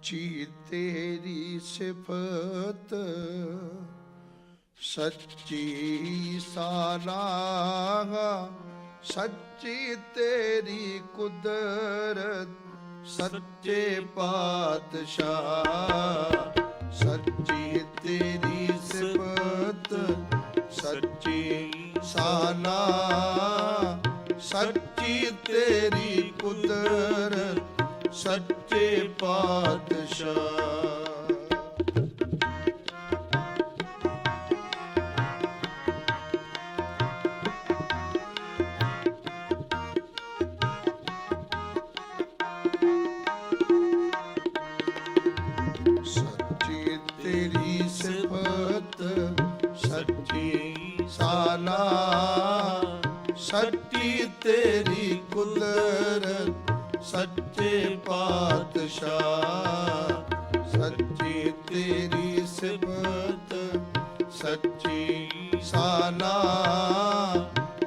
ਸੱਚੀ ਤੇਰੀ ਸਿਫਤ, ਸੱਚੀ ਸਾਲਾਹ, ਸੱਚੀ ਤੇਰੀ ਕੁਦਰਤ, ਸੱਚੇ ਪਾਤਸ਼ਾਹ, ਸੱਚੀ ਤੇਰੀ ਸਿਫਤ, ਸੱਚੀ ਸਾਲਾਹ, ਸੱਚੀ ਤੇਰੀ ਕੁਦਰਤ, ਸੱਚ ਪਾਤਸ਼ਾਹ ਸੱਚੀ ਤੇਰੀ ਸਿਫਤ ਸੱਚੀ ਸਾਲਾ ਸੱਚੀ ਤੇਰੀ ਕੁਦਰਤ ਸੱਚ ਪਾਤਸ਼ਾਹ ਸੱਚੀ ਤੇਰੀ ਸਿਫਤ, ਸੱਚੀ ਸਾਲਾ,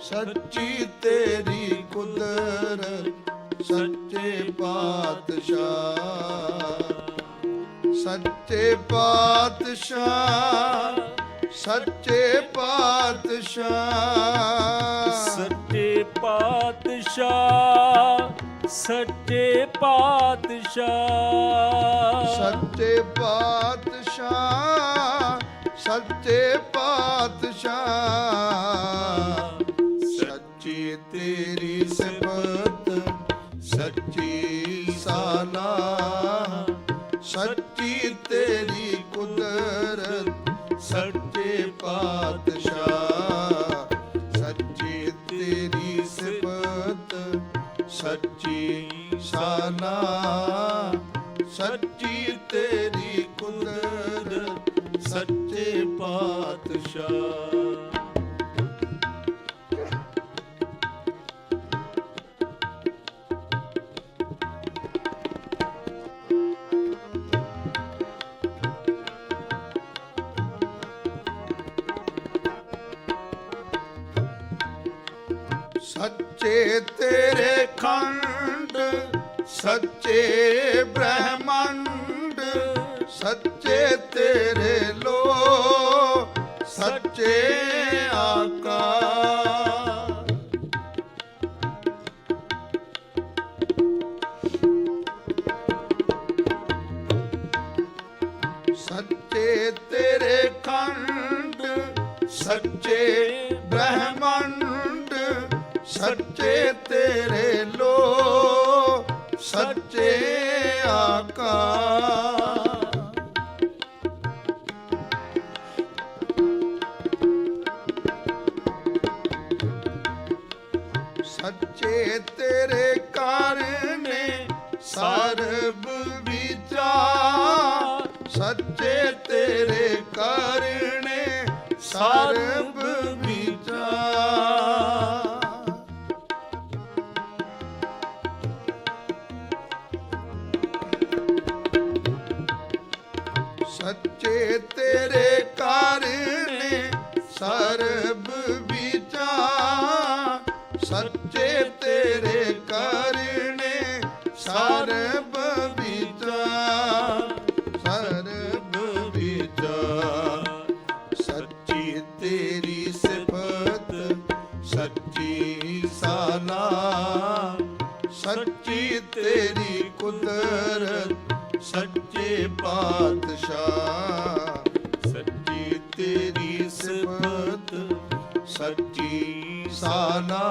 ਸੱਚੀ ਤੇਰੀ ਕੁਦਰਤ, ਸੱਚੇ ਪਾਤਸ਼ਾਹ ਸੱਚੇ ਪਾਤਸ਼ਾਹ ਸੱਚੇ ਪਾਤਸ਼ਾਹ। ਸੱਚੇ ਪਾਤਸ਼ਾਹ। ਸੱਚੇ ਪਾਤਸ਼ਾਹ। ਸੱਚੇ ਪਾਤਸ਼ਾਹ ਸੱਚੇ ਪਾਤਸ਼ਾਹ। ਸੱਚੀ ਤੇਰੀ ਸਿਫਤ, ਸੱਚੀ ਸਾਲਾ ਸੱਚੀ ਤੇਰੀ ਕੁਦਰਤ, ਸੱਚੇ ਪਾਤਸ਼ਾਹ। ਸੱਚੀ ਸਾਨਾ ਸੱਚੀ ਤੇਰੀ ਕੁਦਰਤ ਸੱਚੇ ਪਾਤਸ਼ਾਹ। ਸੱਚੇ ਬ੍ਰਹਮੰਡ ਸੱਚੇ ਤੇਰੇ ਲੋ ਸੱਚੇ ਆਕਾਰ ਸੱਚੇ ਤੇਰੇ ਖੰਡ ਸੱਚੇ ਬ੍ਰਹਮੰਡ ਸੱਚੇ ਤੇਰੇ ਸਰਬ ਵਿਚਾਰ ਸੱਚੇ ਤੇਰੇ ਕਾਰਨੇ ਸਰਬ ਵਿਚਾਰ ਸੱਚੇ ਤੇਰੇ ਕਾਰਨੇ ਸਰਬ ਵਿਚਾਰ ਸੱਚੇ ਤੇਰੇ ਸਰਬ ਵਿਚਾਰ ਸਰਬ ਵਿਚਾਰ ਸੱਚੀ ਤੇਰੀ ਸਿਫਤ, ਸੱਚੀ ਸਾਲਾ ਸੱਚੀ ਤੇਰੀ ਕੁਦਰਤ, ਸੱਚੇ ਪਾਤਸ਼ਾਹ। ਸੱਚੀ ਤੇਰੀ ਸਿਫਤ, ਸੱਚੀ ਸਾਲਾ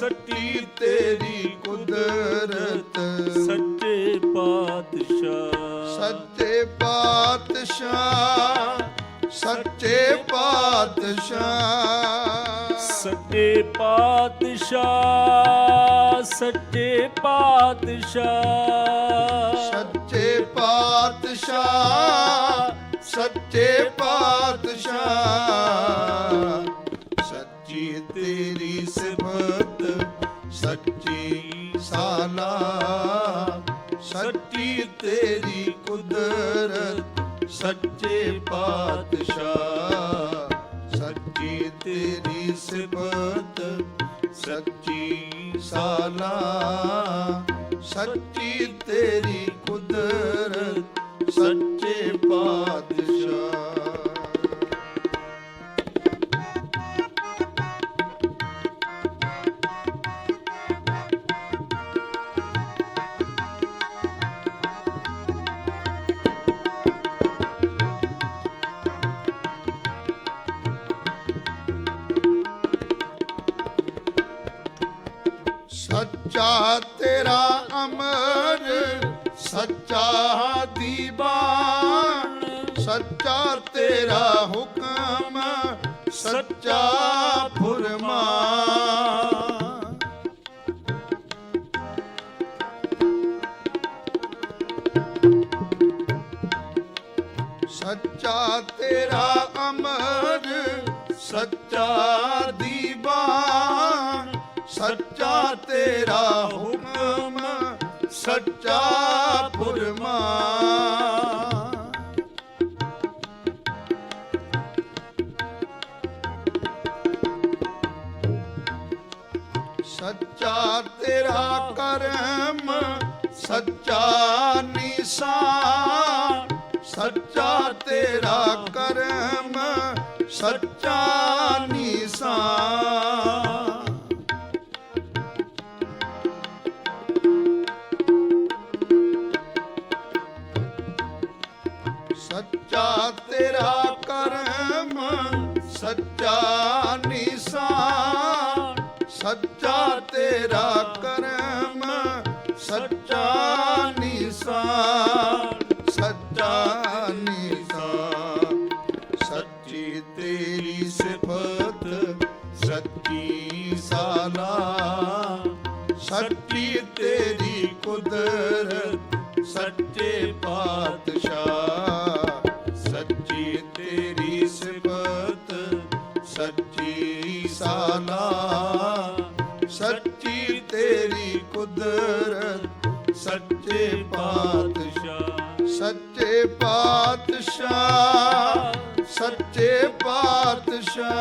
ਸੱਚੀ ਤੇਰੀ ਕੁਦਰਤ। ਸੱਚੇ ਪਾਤਸ਼ਾਹ। ਸੱਚੇ ਪਾਤਸ਼ਾਹ। ਸੱਚੇ ਪਾਤਸ਼ਾਹ। ਸੱਚੇ ਪਾਤਸ਼ਾਹ ਸੱਚੇ ਪਾਤਸ਼ਾਹ। ਸੱਚੇ ਪਾਤਸ਼ਾਹ ਸੱਚੇ ਪਾਤਸ਼ਾਹ। ਸੱਚੇ ਪਾਤਸ਼ਾਹ ਸੱਚੀ ਤੇਰੀ ਸਿਫਤ ਸੱਚੀ ਸਾਲਾ ਸੱਚੀ ਤੇਰੀ ਕੁਦਰਤ ਸੱਚੇ ਪਾਤਸ਼ਾਹ। ਤੇਰਾ ਅਮਰ ਸੱਚਾ ਦੀਵਾਨ ਸੱਚਾ ਤੇਰਾ ਹੁਕਮ ਸੱਚਾ ਫੁਰਮਾਨ। ਸੱਚਾ ਤੇਰਾ ਅਮਰ ਸੱਚਾ ਤੇਰਾ ਹੁਕਮ ਸੱਚਾ ਫੁਰਮਾਨ ਸੱਚਾ ਤੇਰਾ ਕਰਮ ਸੱਚਾ ਨਿਸ਼ਾਨ। ਸੱਚਾ ਤੇਰਾ ਕਰਮ ਸੱਚਾ ਨਿਸ਼ਾਨ। ਸਾਲਾ ਸੱਚੀ ਤੇਰੀ ਕੁਦਰਤ ਸੱਚੇ ਪਾਤਸ਼ਾਹ। ਸੱਚੇ ਪਾਤਸ਼ਾਹ ਸੱਚੇ ਪਾਤਸ਼ਾਹ।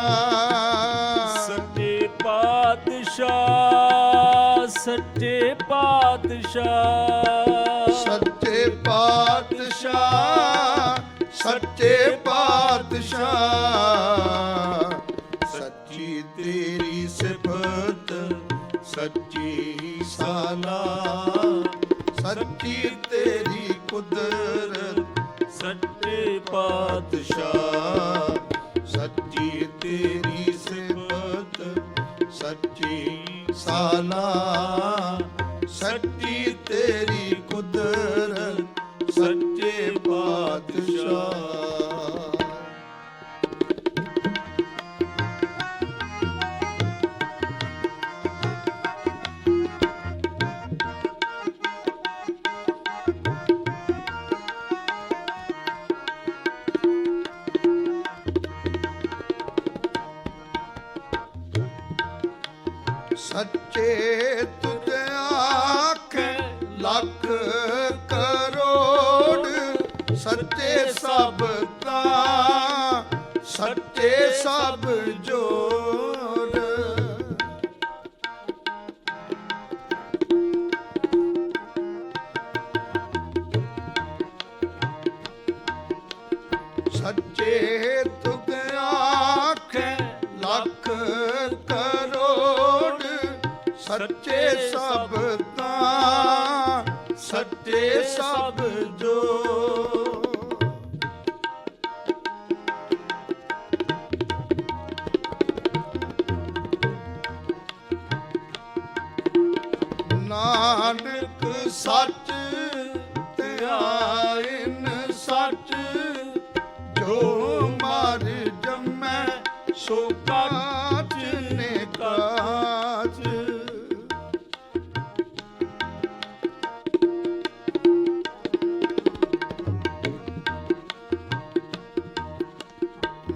ਸੱਚੇ ਪਾਤਸ਼ਾਹ ਸੱਚੇ ਪਾਤਸ਼ਾਹ। ਸੱਚੇ ਪਾਤਸ਼ਾਹ ਸੱਚੇ ਪਾਤਸ਼ਾਹ। ਤੇਰੀ ਸਿਫਤ ਸੱਚੀ ਸਾਲਾ। ਸੱਚੀ ਤੇਰੀ ਕੁਦਰਤ ਸੱਚੇ ਪਾਤਸ਼ਾਹ। ਸੱਚੇ ਆਖ ਲੱਖ ਕਰੋੜ ਸੱਚੇ ਸਭ ਤਾਂ ਸੱਚੇ ਸਭ ਜੋੜ। ਸੱਚੇ ਤੁਧ ਆਖੇ ਲੱਖ ਸੱਚੇ ਸਭ ਤਾਂ ਸੱਚੇ ਸਭ ਜੋ। ਨਾਨਕ ਸੱਚ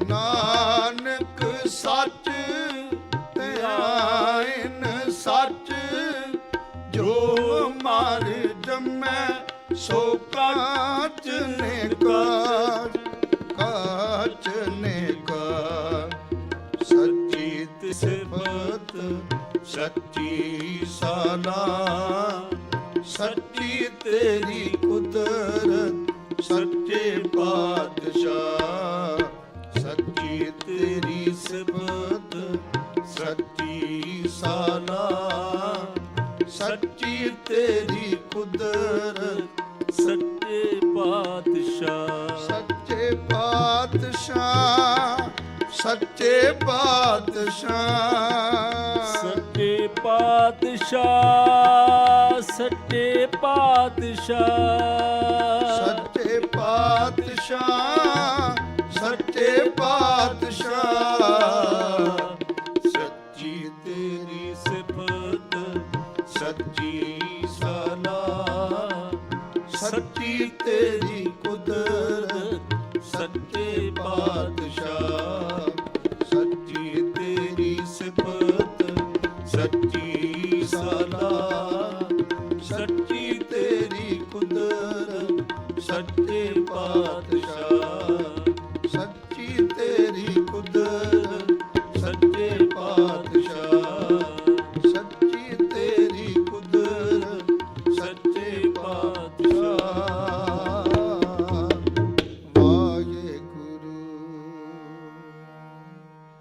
ਨਾਨਕ ਸੱਚ ਧਿਆਇਨ ਸੱਚ, ਜੋ ਮਰ ਜੰਮੈ ਸੋ ਕਾਚ ਨੇ ਕਾਚ ਕਾਚ ਨੇ ਕਾਚ ਸੱਚੀ ਸਿਫਤ, ਸੱਚੀ ਸਾਲਾ, ਸੱਚੀ ਤੇਰੀ ਕੁਦਰਤ, ਸੱਚੇ ਬਾਤ ਸਾਲਾ ਸੱਚੀ ਤੇਰੀ ਕੁਦਰਤ ਸੱਚੇ ਪਾਤਸ਼ਾਹ। ਸੱਚੇ ਪਾਤਸ਼ਾਹ ਸੱਚੇ ਪਾਤਸ਼ਾਹ। ਸੱਚੇ ਪਾਤਸ਼ਾਹ ਸੱਚੇ ਪਾਤਸ਼ਾਹ। ਸੱਚੇ ਪਾਤਸ਼ਾਹ ਸੱਚੇ ਪਾਤਸ਼ਾਹ। ਸੱਚੀ ਸਲਾਹ ਸੱਚੀ ਤੇਰੀ ਕੁਦਰਤ, ਸੱਚੇ ਪਾਤਸ਼ਾਹ। ਸੱਚੀ ਤੇਰੀ ਸਿਫਤ, ਸੱਚੀ ਸਲਾਹ ਸੱਚੀ ਤੇਰੀ ਕੁਦਰਤ, ਸੱਚੇ ਪਾਤਸ਼ਾਹ।